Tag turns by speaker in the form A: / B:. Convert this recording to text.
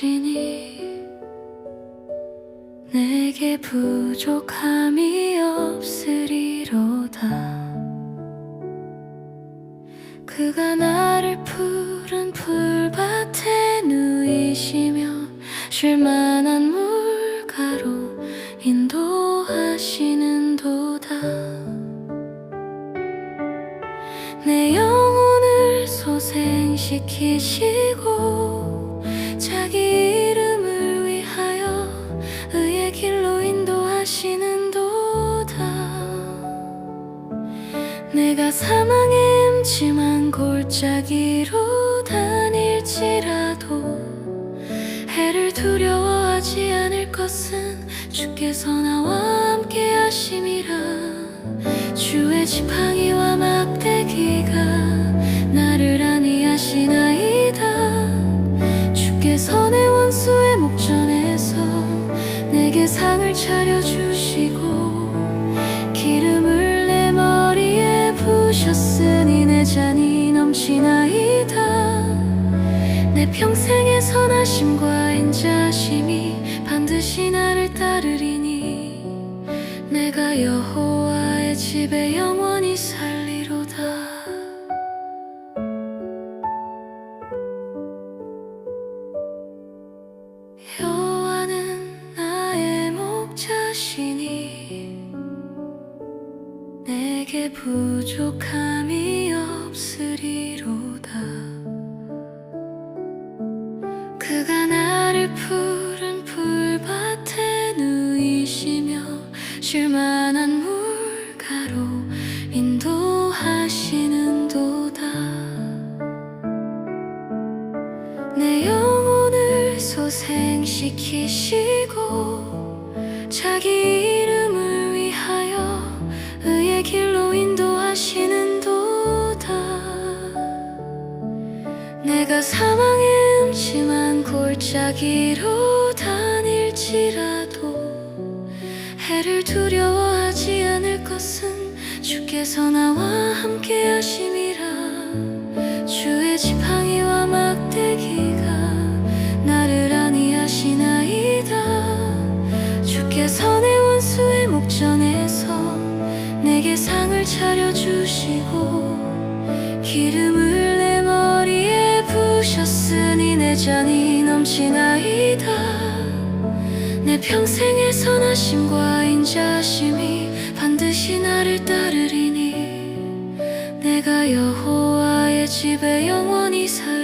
A: 하시니 내게 부족함이 없으리로다. 그가 나를 푸른 풀밭에 누이시며 쉴만한 물가로 인도하시는 도다. 내 영혼을 소생시키시고 자기 이름을 위하여 의의 길로 인도하시는 도다. 내가 사망의 음침한 골짜기로 다닐지라도 해를 두려워하지 않을 것은 주께서 나와 함께 하심이라. 주의 지팡이와 차려주시고 기름을 내 머리에 부으셨으니 내 잔이 넘치나이다. 내 평생의 선하심과 인자심이 반드시 나를 따르리니 내가 여호와의 집에 영원히 살 내게 부족함이 없으리로다. 그가 나를 푸른 풀밭에 누이시며 쉴만한 물가로 인도하시는 도다. 내 영혼을 소생시키시고 자기 내가 사망의 음침한 골짜기로 다닐지라도 해를 두려워하지 않을 것은 주께서 나와 함께 하심이라. 주의 지팡이와 막대기가 나를 안위하시나이다. 주께서 내 원수의 목전에서 내게 상을 차려주시고 기름을 부으셨으니 내 잔이 넘치나이다. 내 평생의 선하심과 인자심이 반드시 나를 따르리니. 내가 여호와의 집에 영원히 살리